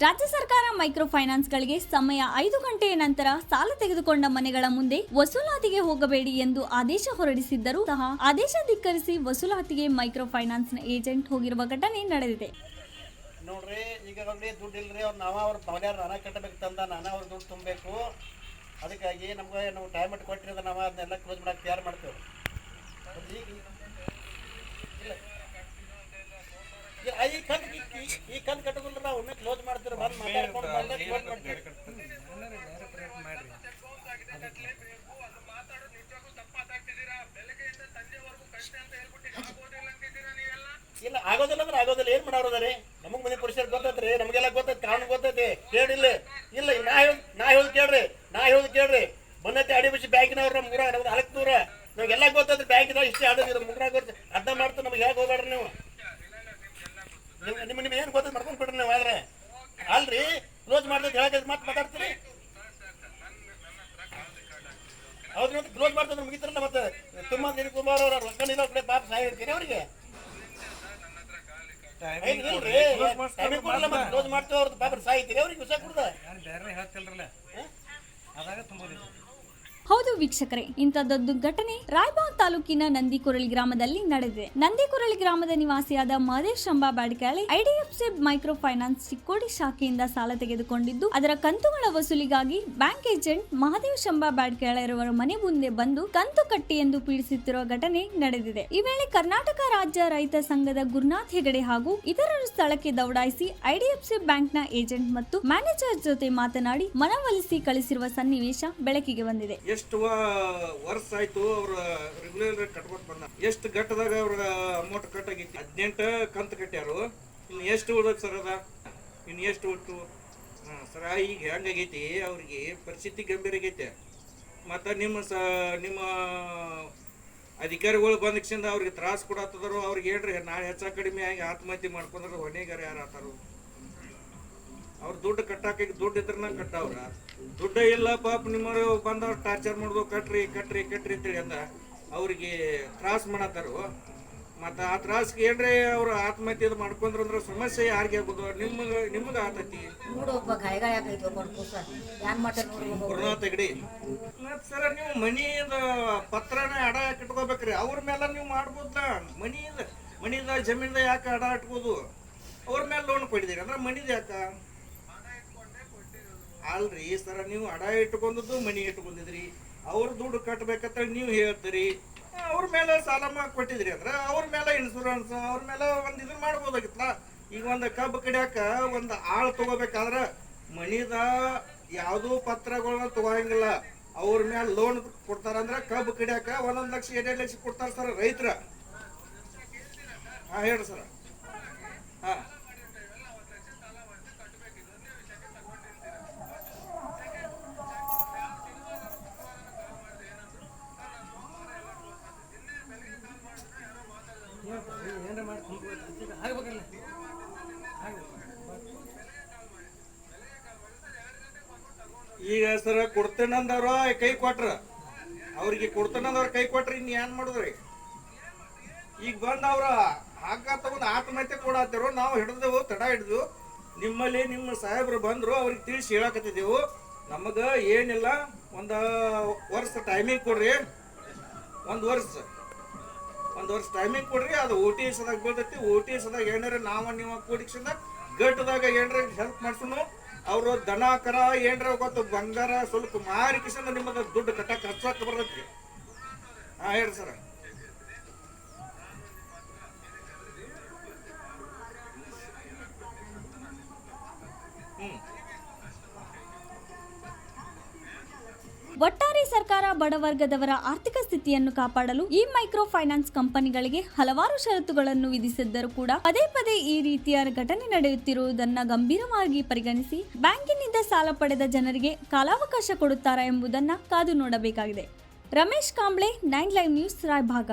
ರಾಜ್ಯ ಸರ್ಕಾರ ಮೈಕ್ರೋ ಫೈನಾನ್ಸ್ಗಳಿಗೆ ಸಮಯ ಐದು ಗಂಟೆಯ ನಂತರ ಸಾಲ ತೆಗೆದುಕೊಂಡ ಮನೆಗಳ ಮುಂದೆ ವಸೂಲಾತಿಗೆ ಹೋಗಬೇಡಿ ಎಂದು ಆದೇಶ ಹೊರಡಿಸಿದ್ದರೂ ಸಹ ಆದೇಶ ಧಿಕ್ಕರಿಸಿ ವಸೂಲಾತಿಗೆ ಮೈಕ್ರೋ ಫೈನಾನ್ಸ್ನ ಏಜೆಂಟ್ ಹೋಗಿರುವ ಘಟನೆ ನಡೆದಿದೆ ನೋಡ್ರಿ, ಈಗ ನೋಡ್ರಿ, ದುಡ್ಡು ಇಲ್ರಿ, ಅವ್ರು ನಾವ ಅವ್ರ ಮನೆಯವ್ರು ಹಣ ಕಟ್ಟಬೇಕು ತಂದ ನಾನ ಅವ್ರ ದುಡ್ಡು ತುಂಬಬೇಕು ಅದಕ್ಕಾಗಿ ನಮ್ಗೆ ನಾವು ಟೈಮ್ ಇಟ್ಟು ಕೊಟ್ಟಿರೋದು ನಾವು, ಅದನ್ನೆಲ್ಲ ಕ್ಲೋಸ್ ಮಾಡಕ್ಕೆ ತಯಾರು ಮಾಡ್ತೇವೆ ಇಲ್ಲ. ಈ- ಕಂತ್ ಈ- ನಾವು ಒಮ್ಮೆ ಕ್ಲೋಸ್ ಮಾಡ್ತೀವಿ ಬಂದು ಮಾತಾಡ್ಕೊಂಡು ಬಂದ ಕ್ಲೋಸ್ ಮಾಡ್ತೀವಿ. ಇಲ್ಲ ಆಗೋದಿಲ್ಲ ಅಂದ್ರೆ ಆಗೋದಿಲ್ಲ. ಏನ್ ಮಾಡೋರದಾರೆ ನಮಗ್ ಮನೆ ಪರಿಸರ ಗೊತ್ತೈತ್ರಿ ನಮಗೆಲ್ಲ ಗೊತ್ತೈತಿ ಕಾನೂನು ಗೊತ್ತೈತಿ ಕೇಳಿಲ್ಲ ಇಲ್ಲ ಈಗ ನಾ ಹೇಳ ನಾ ಹೇಳುದು ಕೇಳ್ರಿ ನಾ ಹೇಳುದು ಕೇಳ್ರಿ ಬಂದೈತಿ ಅಡಿ ಬಿಸಿ ಬ್ಯಾಂಕಿನವ್ರ ನಮ್ಮ ಊರ ನಮ್ದು ಹಲಕ್ ದೂರ ನಮಗೆಲ್ಲ ಗೊತ್ತೈತಿ ಬ್ಯಾಂಕಿನಾಗ ಇಷ್ಟೇ ಆಡಿದ್ರು ಮುಗ್ರಾಗ ಗೊತ್ತ ಅರ್ಧ ಮಾಡ್ತಾ ನಮ್ಗೆ ಹೇಗೆ ಹೋಗ್ಬೇಡ್ರಿ ನೀವು ನಿಮ್ ನಿಮ್ಮ ನಿಮ್ಗೆ ಏನು ಗೊತ್ತೈತಿ ಮಾಡ್ಕೊಂಡು ಬಿಡ್ರಿ ನೀವು ಆದ್ರೆ ಅಲ್ರಿ ಕ್ಲೋಸ್ ಮಾಡ್ದೈತಿ ಹೇಳಕ್ಕೆ ಮತ್ತೆ ಮಾತಾಡ್ತೀರಿ ಹೌದು ಮತ್ತೆ ಕ್ಲೋಸ್ ಮಾಡ್ತಾರೆ ಮುಗಿತಾರಲ್ಲ ಮತ್ತೆ ತುಂಬ ನೀರು ಕುಮಾರ್ ಅವ್ರ ರೊಕ್ಕ ನಿಲ್ಲ ಕಡೆ ಪಾಪ ಸಹಾಯ ಇರ್ತೀರಿ ಅವ್ರಿಗೆ ಕ್ಲೋಸ್ ಮಾಡ್ತೀವಿ ಅವ್ರದ್ದು. ಪಾಪ ಸಾಯ್ತೀರಿ ಅವ್ರಿಗೆ ವಿಷ ಕೊಡ್ದ? ಬೇರೆ ಹೇಳ್ತಿಲ್ರಲ್ಲ? ಅದಾಗ ತುಂಬೋದಿತ್ತು. ಹೌದು ವೀಕ್ಷಕರೇ, ಇಂಥದ್ದೊಂದು ಘಟನೆ ರಾಯಬಾಗ್ ತಾಲೂಕಿನ ನಂದಿಕುರಳಿ ಗ್ರಾಮದಲ್ಲಿ ನಡೆದಿದೆ. ನಂದಿಕೊರಳಿ ಗ್ರಾಮದ ನಿವಾಸಿಯಾದ Mahadev Amba Badikali IDFC micro finance Chikkodi ಶಾಖೆಯಿಂದ ಸಾಲ ತೆಗೆದುಕೊಂಡಿದ್ದು, ಅದರ ಕಂತುಗಳ ವಸೂಲಿಗಾಗಿ ಬ್ಯಾಂಕ್ ಏಜೆಂಟ್ ಮಹದೇವ್ ಶಂಬಾ ಬಾಡಿಕಾಳಿರವರ ಮನೆ ಮುಂದೆ ಬಂದು ಕಂತು ಕಟ್ಟಿ ಎಂದು ಪೀಡಿಸುತ್ತಿರುವ ಘಟನೆ ನಡೆದಿದೆ. ಈ ವೇಳೆ ಕರ್ನಾಟಕ ರಾಜ್ಯ ರೈತ ಸಂಘದ ಗುರುನಾಥ್ ಹೆಗಡೆ ಹಾಗೂ ಇತರರು ಸ್ಥಳಕ್ಕೆ ದೌಡಾಯಿಸಿ ಐಡಿಎಫ್ಸಿ ಬ್ಯಾಂಕ್ನ ಏಜೆಂಟ್ ಮತ್ತು ಮ್ಯಾನೇಜರ್ ಜೊತೆ ಮಾತನಾಡಿ ಮನವೊಲಿಸಿ ಕಳಿಸಿರುವ ಸನ್ನಿವೇಶ ಬೆಳಕಿಗೆ ಬಂದಿದೆ. ಎಷ್ಟು ವರ್ಷ ಆಯ್ತು ಅವ್ರ ರೆಗ್ಯುಲರ್ ಕಟ್ಕೊಟ್ ಬಂದ. ಎಷ್ಟು ಘಟ್ಟದಾಗ ಅವ್ರ ಅಮೌಂಟ್ ಕಟ್ ಆಗೈತಿ ಹದಿನೆಂಟು ಕಂತು ಕಟ್ಟ್ಯಾರು ಇನ್ನು ಎಷ್ಟು ಉಳ್ದ ಸರ್ ಅದ? ಇನ್ನು ಎಷ್ಟು ಉಳ್ತು ಹಾಂ, ಸರ ಈಗ ಹೆಂಗಾಗೈತಿ ಅವ್ರಿಗೆ ಪರಿಸ್ಥಿತಿ ಗಂಭೀರ ಆಗೈತೆ. ಮತ್ತು ನಿಮ್ಮ ಸ, ನಿಮ್ಮ ಅಧಿಕಾರಿಗಳು ಬಂದಕ್ಷಿಂದ ಅವ್ರಿಗೆ ತ್ರಾಸ ಕೊಡತ್ತದರು ಅವ್ರಿಗೆ ಹೇಳ್ರಿ, ನಾಳೆ ಹೆಚ್ಚ ಕಡಿಮೆ ಆಗಿ ಆತ್ಮಹತ್ಯೆ ಮಾಡ್ಕೊಂಡ್ರೆ ಹೊಣೆಗಾರ ಯಾರು ಆತಾರು? ಅವ್ರ ದುಡ್ಡು ಕಟ್ಟಾಕ ದುಡ್ಡು ಇದ್ರನ ಕಟ್ಟವ್ರ. ದುಡ್ಡ ಇಲ್ಲ ಪಾಪ ನಿಮ್ಮವ್ರು ಬಂದವ್ರು ಟಾರ್ಚರ್ ಮಾಡ್ಬೇಕು ಕಟ್ರಿ ಕಟ್ರಿ ಕಟ್ರಿ ಅಂತೇಳಿ ಅಂದ. ಅವ್ರಿಗೆ ತ್ರಾಸ ಮಾಡತ್ತಾರು. ಮತ್ತು ಆ ತ್ರಾಸ್ಗೆ ಏನ್ರಿ ಅವ್ರು ಆತ್ಮಹತ್ಯೆ ಇದು ಮಾಡ್ಕೊಂಡ್ರು ಅಂದ್ರೆ ಸಮಸ್ಯೆ ಯಾರಿಗೆ ಆಗೋದು? ನಿಮ್ಗೆ ನಿಮ್ಗೆ ಆತೈತಿ. ತೆಗಡಿ ಮತ್ತು ಸರ ನೀವು ಮನಿದ ಪತ್ರನ ಅಡ ಇಟ್ಕೋಬೇಕ್ರಿ. ಅವ್ರ ಮೇಲೆ ನೀವು ಮಾಡ್ಬೋದ? ಮನಿಯಿಂದ ಮನಿಯಿಂದ ಜಮೀನ್ದ ಯಾಕೆ ಅಡ ಇಟ್ಕೋದು? ಅವ್ರ ಮೇಲೆ ಲೋನ್ ಕೊಡಿದಿರಿ. ಅಂದ್ರೆ ಮನಿದ ಯಾಕ? ಅಲ್ರಿ ಸರ ನೀವು ಅಡ ಇಟ್ಕೊಂಡದ್ದು ಮನಿ ಇಟ್ಕೊಂಡಿದ್ರಿ, ಅವ್ರ ದುಡ್ಡು ಕಟ್ಬೇಕಂತ ನೀವು ಹೇಳ್ತೀರಿ, ಅವ್ರ ಮೇಲೆ ಸಾಲ ಕೊಟ್ಟಿದ್ರಿ ಅಂದ್ರೆ ಅವ್ರ ಮೇಲೆ ಇನ್ಸೂರೆನ್ಸ್ ಅವ್ರ ಮೇಲೆ ಒಂದು ಇದನ್ನ ಮಾಡ್ಬೋದಾಗಿತ್ತಲ್ಲ? ಈಗ ಒಂದು ಕಬ್ಬು ಕಡಿಯಾಕ ಒಂದು ಆಳು ತಗೋಬೇಕಾದ್ರ ಮನಿದ ಯಾವುದೂ ಪತ್ರಗಳನ್ನ ತಗೋಂಗಿಲ್ಲ ಅವ್ರ ಮೇಲೆ ಲೋನ್ ಕೊಡ್ತಾರಂದ್ರೆ ಕಬ್ಬು ಕಡಿಯಾಕ ಒಂದೊಂದು ಲಕ್ಷ, ಎರಡೆರಡು ಲಕ್ಷ ಕೊಡ್ತಾರ ಸರ್ ರೈತರ. ಹಾ, ಹೇಳ್ರಿ ಸರ್. ಹಾ. ಏನಾರ ಮಾಡಿ ಆಗ್ಬೇಕಲ್ಲ ಆಗ್ಬೇಕು ಈಗ ಸರ ಕೊಡ್ತೇನಂದವ್ರ ಕೈ ಕೊಟ್ರ. ಅವ್ರಿಗೆ ಕೊಡ್ತೇನಂದವ್ರ ಕೈ ಕೊಟ್ರಿ ಇನ್ ಏನ್ ಮಾಡುದ್ರಿ? ಈಗ ಬಂದ ಅವ್ರ ಹಗ್ಗ ತಗೊಂಡು ಆತ್ಮಹತ್ಯೆ ಕೊಡತ್ತೇರು ನಾವು ಹಿಡಿದೆವು, ತಡ ಹಿಡಿದು. ನಿಮ್ಮಲ್ಲಿ ನಿಮ್ಮ ಸಾಹೇಬ್ರು ಬಂದ್ರು, ಅವ್ರಿಗೆ ತಿಳಿಸಿ ಹೇಳಕತ್ತಿದ್ದೆವು. ನಮಗ ಏನಿಲ್ಲ, ಒಂದ ವರ್ಷ ಟೈಮಿಂಗ್ ಕೊಡ್ರಿ. ಒಂದ್ ವರ್ಷ. ಒಂದ್ ವರ್ಷ ಟೈಮಿಂಗ್ ಕೊಡ್ರಿ, ಅದು ಓ ಟಿ ಎಸ್ದಾಗ ಬೀಳ್ತೈತಿ ಓ ಟಿ ಎಸ್ದಾಗ ಏನಾರ ನಾವ ನೀವು ಕೂಡಿಸಿದ ಗಟ್ಟದಾಗ ಏನಾರ ಹೆಲ್ಪ್ ಮಾಡ್ಸೋಣ ಅವರು ದನ ಕರ ಏನರ ಗೊತ್ತು, ಬಂಗಾರ, ಸ್ವಲ್ಪ ಮಾರಿ ಕಿಸಂದ ನಿಮ್ಮದ ದುಡ್ಡು ಕಟ್ಟಕ್ಕೆ ಹಚ್ಚಕ್ಕೆ ಬರ್ತೈತಿ ಹಾಂ, ಹೇಳ್ರಿ ಸರ. ಒಟ್ಟಾರೆ ಸರ್ಕಾರ ಬಡವರ್ಗದವರ ಆರ್ಥಿಕ ಸ್ಥಿತಿಯನ್ನು ಕಾಪಾಡಲು ಈ ಮೈಕ್ರೋ ಫೈನಾನ್ಸ್ ಕಂಪನಿಗಳಿಗೆ ಹಲವಾರು ಷರತ್ತುಗಳನ್ನು ವಿಧಿಸಿದ್ದರೂ ಕೂಡ ಪದೇ ಪದೇ ಈ ರೀತಿಯ ಘಟನೆ ನಡೆಯುತ್ತಿರುವುದನ್ನ ಗಂಭೀರವಾಗಿ ಪರಿಗಣಿಸಿ ಬ್ಯಾಂಕಿನಿಂದ ಸಾಲ ಪಡೆದ ಜನರಿಗೆ ಕಾಲಾವಕಾಶ ಕೊಡುತ್ತಾರಾ ಎಂಬುದನ್ನ ಕಾದು ನೋಡಬೇಕಾಗಿದೆ. Ramesh Kamble, nine live news Raybag.